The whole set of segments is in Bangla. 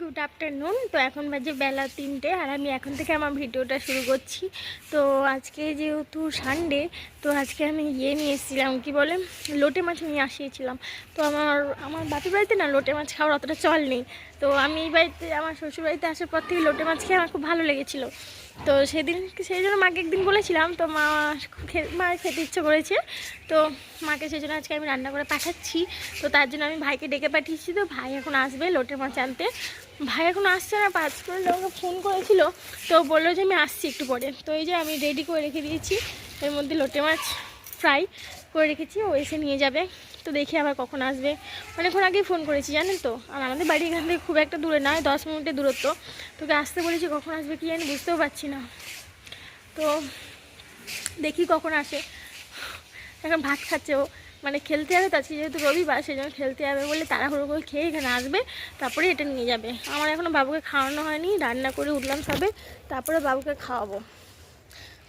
গুড আফটারনুন তো এখন বাজে বেলা তিনটে আর আমি এখন থেকে আমার ভিডিওটা শুরু করছি। তো আজকে যেহেতু সানডে তো আজকে আমি ইয়ে নিয়ে এসেছিলাম, কী বলে, লোটে মাছ নিয়ে আসিয়েছিলাম। তো আমার আমার বাপের বাড়িতে না লোটে মাছ খাওয়ার অতটা চল নেই। তো আমি এই বাড়িতে, আমার শ্বশুর বাড়িতে আসার পর থেকে লোটে মাছ খেয়ে আমার খুব ভালো লেগেছিলো। তো সেদিন, সেই জন্য মাকে একদিন বলেছিলাম, তো মা মা খেতে ইচ্ছে করেছে। তো মাকে সেই জন্য আজকে আমি রান্না করে পাঠাচ্ছি। তো তার জন্য আমি ভাইকে ডেকে পাঠিয়েছি, তো ভাই এখন আসবে লোটে মাছ আনতে। ভাই এখন আসছে না, পাঁচ মিনিট আমাকে ফোন করেছিল। তো বলল যে আমি আসছি একটু পরে। তো এই যে আমি রেডি করে রেখে দিয়েছি, এর মধ্যে লোটে মাছ ফ্রাই করে রেখেছি, ও এসে নিয়ে যাবে। তো দেখি আবার কখন আসবে। অনেকক্ষণ আগেই ফোন করেছি, জানেন তো? আর আমাদের বাড়ি এখান থেকে খুব একটা দূরে নয়, দশ মিনিটের দূরত্ব। তোকে আসতে বলেছি কখন আসবে কি জানি, বুঝতেও পারছি না। তো দেখি কখন আসে। এখন ভাত খাচ্ছে ও। মানে খেলতে যাবে তো আজকে যেহেতু রবিবার সেই জন্য খেলতে যাবে বলে তাড়াহুড়ো করে খেয়ে এখানে আসবে, তারপরে এটা নিয়ে যাবে। আমার এখনও বাবুকে খাওয়ানো হয়নি, রান্না করে উঠলাম সবে, তারপরে বাবুকে খাওয়াবো।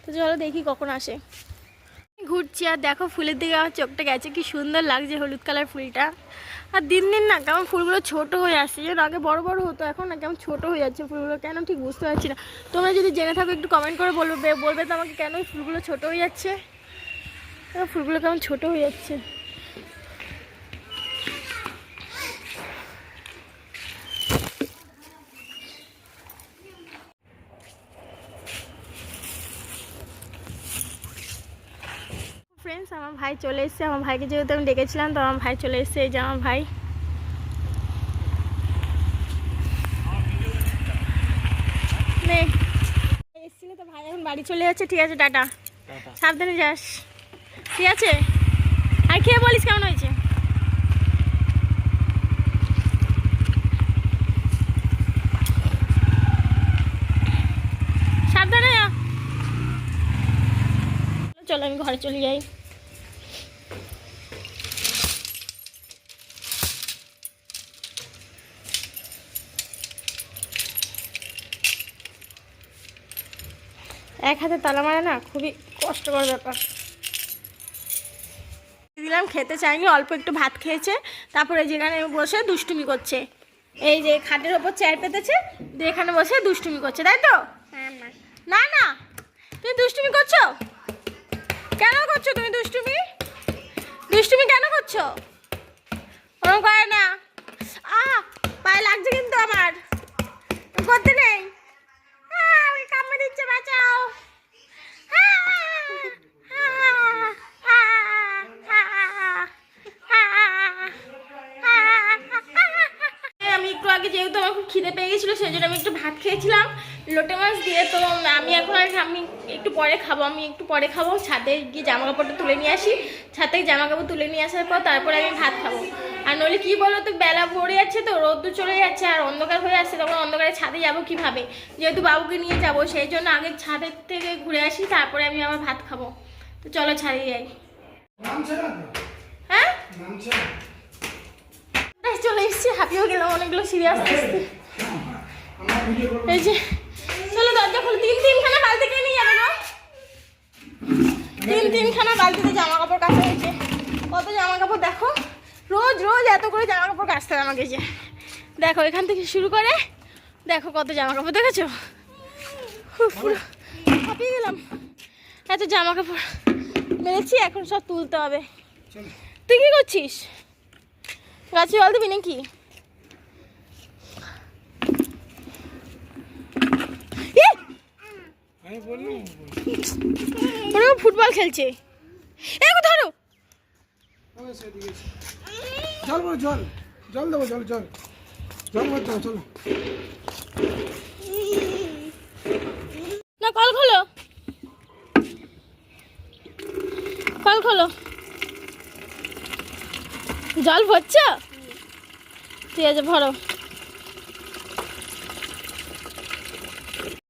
তো চলো দেখি কখন আসে। ঘুরছি আর দেখো ফুলের দিকে আমার চোখটা গেছে, কি সুন্দর লাগছে হলুদ কালার ফুলটা। আর দিন দিন না কেমন ফুলগুলো ছোট হয়ে আসছে, যেন আগে বড় বড় হতো, এখন না কেমন ছোট হয়ে যাচ্ছে ফুলগুলো, কেন ঠিক বুঝতে পারছি না। তোমরা যদি জেনে থাকো, একটু কমেন্ট করে বলবে বলবে তো আমাকে কেন ফুলগুলো ছোট হয়ে যাচ্ছে? ফুলগুলো কেমন ছোট হয়ে যাচ্ছে? ফ্রেন্ডস আমার ভাই চলে এসেছে আমার ভাইকে যেহেতু আমি ডেকেছিলাম তো আমার ভাই চলে এসেছে এই যে আমার ভাই। এসেছিল তো ভাই এখন বাড়ি চলে যাচ্ছে ঠিক আছে টাটা। সাবধানে যাস। ঠিক আছে? আর খেয়ে বলিস কেমন হয়েছে? সাবধানে যা চলো আমি ঘরে চলে যাই। এক হাতে তালা মারা না খুবই কষ্টকর ব্যাপার। দিলাম খেতে চাইনি অল্প একটু ভাত খেয়েছে। তারপরে যেখানে বসে দুষ্টুমি করছে। এই যে খাটের ওপর চেয়ার পেতেছে এখানে বসে দুষ্টুমি করছে তাই তো? না না তুমি দুষ্টুমি করছ? কেন করছ তুমি দুষ্টুমি? দুষ্টুমি কেন করছ? ওরকম করে না। আ পায়ে লাগছে কিন্তু আমার। করতে নেই আ, আমাকে কামড়ে দিচ্ছে বাঁচাও আ, আ, আ, আ, আ, আমি একটু আগে যেহেতু আমার খুব খিদে পেয়ে গেছিল সেই জন্য আমি একটু ভাত খেয়েছিলাম লোটে মাছ দিয়ে তো আমি এখন আর আমি একটু পরে খাব আমি একটু পরে খাব ছাদে গিয়ে জামা কাপড়টা তুলে নিয়ে আসি। ছাদে জামা কাপড় তুলে নিয়ে আসার পর তারপরে আমি ভাত খাব। আর নইলে কি বলো তো বেলা ভরে যাচ্ছে তো রোদ্দুর চলে যাচ্ছে আর অন্ধকার হয়ে আসছে তখন অন্ধকারে ছাদে যাব কীভাবে? যেহেতু বাবুকে নিয়ে যাব সেই জন্য আগে ছাদের থেকে ঘুরে আসি তারপরে আমি আবার ভাত খাব। তো চলো ছাদে যাই? হ্যাঁ? চলে এসেছি? হাঁপিয়েও গেলাম অনেকগুলো সিরিয়াস আসতে করব। এই যে চলো দরজা খুলে। তিন তিনখানা বালতি কে নিয়ে যাবে গো। তিন তিনখানা বালতিতে জামা কাপড় কাচা হয়েছে। কত জামা কাপড় দেখো? রোজ রোজ এত করে জামা কাপড় কাচতে হয় আমাকে যে। দেখো এখান থেকে শুরু করে দেখো কত জামা কাপড় দেখেছ পুরো হাঁপিয়ে গেলাম এত জামা কাপড় মেরেছি এখন সব তুলতে হবে। তুই কি করছিস? গাছে জল দিবি নাকি? ওরা ফুটবল খেলছে। এগো ধরো। জল বলো জল। জল দেবো জল জল। জল ভরতে চলো। না কল খোলো। কল খোলো। জল ভরছ? ঠিক আছে ভরো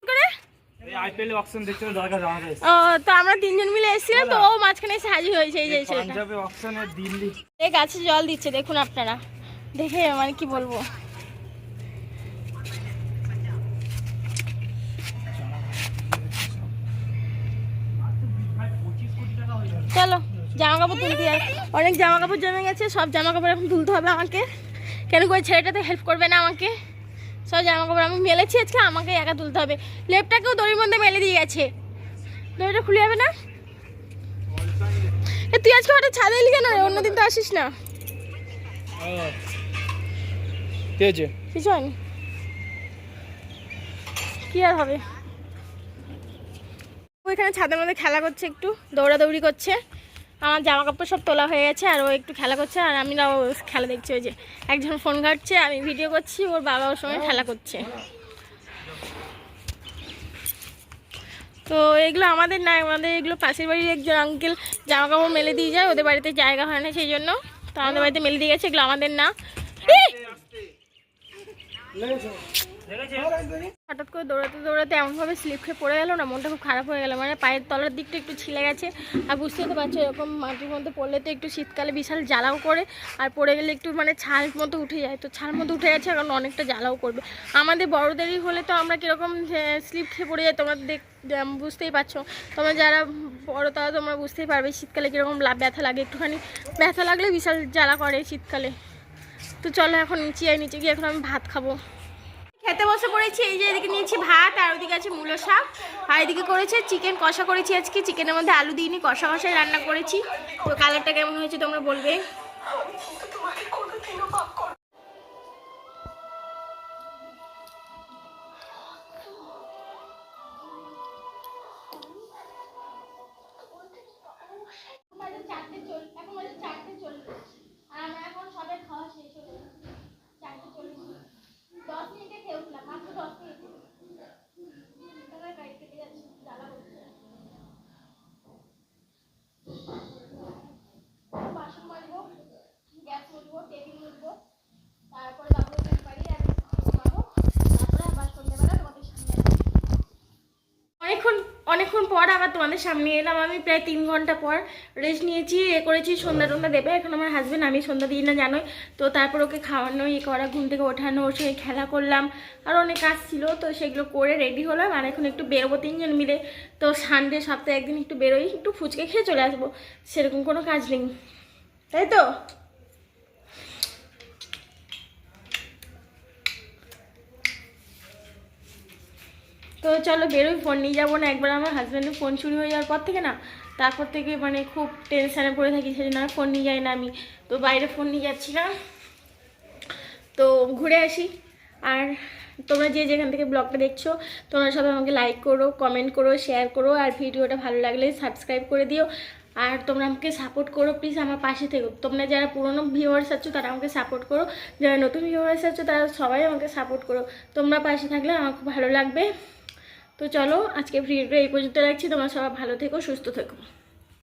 করে? এই আইপিএল অকশন দেখতে হবে দরকার আমাদের ও তো আমরা তিনজন মিলে এসেছিলাম তো ও মাঝখানে এসে হাজির হয়েছে এই যে ছেলেটা। পাঞ্জাবে অকশনে দিল্লি। এই গাছে জল দিচ্ছে দেখুন আপনারা। দেখে মানে কি বলব। চলো জামা কাপড় তুলতে অনেক জামা কাপড় জমে গেছে সব জামা কাপড় এখন তুলতে হবে আমাকে। কেন করে ছেলেটাতে হেল্প করবে না আমাকে? সব জামা কাপড় আমি মেলেছি আজকে আমাকে একা তুলতে হবে। লেপটাকেও দড়ির মধ্যে মেলে দিয়ে গেছে। দড়িটা খুলে যাবে না? এ তুই আজকে হঠাৎ ছাদে এলি কেন অন্যদিন তো আসিস না। কিছু হয়নি। কি আর হবে? ও এখানে ছাদের মধ্যে খেলা করছে একটু দৌড়াদৌড়ি করছে। আমার জামা কাপড় সব তোলা হয়ে গেছে আর ও একটু খেলা করছে আর আমি না খেলা দেখছি, ওই যে একজন ফোন ঘাটছে, আমি ভিডিও করছি, ওর বাবা ওর সঙ্গে খেলা করছে। তো এগুলো আমাদের না, আমাদের এগুলো পাশের বাড়ির একজন আঙ্কেল জামা কাপড় মেলে দিয়ে যায়, ওদের বাড়িতে জায়গা হয় না সেই জন্য। তো আমাদের বাড়িতে মেলে দিয়ে গেছে, এগুলো আমাদের না। হঠাৎ করে দৌড়াতে দৌড়াতে এমনভাবে স্লিপ খেয়ে পড়ে গেল না মনটা খুব খারাপ হয়ে গেল। মানে পায়ের তলার দিকটা একটু ছিলে গেছে আর বুঝতেই তো পারছ এরকম মাটির মধ্যে পড়লে তো একটু শীতকালে বিশাল জ্বালাও করে আর পড়ে গেলে একটু মানে ছাল মতো উঠে যায়। তো ছাল মতো উঠে গেছে কারণ অনেকটা জ্বালাও করবে। আমাদের বড়দেরই হলে তো আমরা কীরকম স্লিপ খেয়ে পড়ে যাই তোমরা দেখ বুঝতেই পারছ। তোমরা যারা বড় তারা তোমরা বুঝতেই পারবে শীতকালে কীরকম লাভ ব্যথা লাগে। একটুখানি ব্যথা লাগলে বিশাল জ্বালা করে শীতকালে। তো চলো এখন নিচে যাই নিচে গিয়ে এখন আমি ভাত খাব। খেতে বসে পড়েছি, এই যে এদিকে নিয়েছি ভাত, আর ওদিকে আছে মূলো শাক, আর এদিকে করেছে চিকেন কষা করেছি আজকে, চিকেনের মধ্যে আলু দিইনি, কষা কষায় রান্না করেছি। তো কালারটা কেমন হয়েছে তোমরা বলবে? আবার তোমাদের সামনে এলাম। আমি প্রায় তিন ঘণ্টা পর রেস্ট নিয়েছি, এ করেছি, সন্ধ্যা টন্ধ্যা দেবে। এখন আমার হাজব্যান্ড আমি সন্ধ্যা দিই না, জানোই। তো তারপর ওকে খাওয়ানো ইয়ে করা, ঘুম থেকে ওঠানো, ওর সঙ্গে খেলা করলাম। আর অনেক কাজ ছিল, তো সেগুলো করে রেডি হলাম। আর এখন একটু বেরোবো তিনজন মিলে। তো সানডে, সপ্তাহে একদিন একটু বেরোই, একটু ফুচকে খেয়ে চলে আসব। সেরকম কোনো কাজ নেই। তাই তো? তো চলো বেরোই ফোন নিয়ে যাব না। একবার আমার হাজব্যান্ডের ফোন চুরি হয়ে যাওয়ার পর থেকে না, তারপর থেকে মানে খুব টেনশানে পড়ে থাকি সেই জন্য আর ফোন নিয়ে যাই না আমি। তো বাইরে ফোন নিয়ে যাচ্ছি না তো ঘুরে আসি। আর তোমরা যে যেখান থেকে ব্লগটা দেখছ, তোমরা সবাই আমাকে লাইক করো কমেন্ট করো শেয়ার করো, আর ভিডিওটা ভালো লাগলে সাবস্ক্রাইব করে দিও। আর তোমরা আমাকে সাপোর্ট করো প্লিজ আমার পাশে থেকো। তোমরা যারা পুরনো ভিউয়ার্স আছো, তারা আমাকে সাপোর্ট করো। যারা নতুন ভিউয়ার্স আছো, তারা সবাই আমাকে সাপোর্ট করো। তোমরা পাশে থাকলে আমার খুব ভালো লাগবে। তো চলো আজকে ভিডিওটা এই পর্যন্ত রাখছি তোমরা সবাই ভালো থেকো সুস্থ থেকো।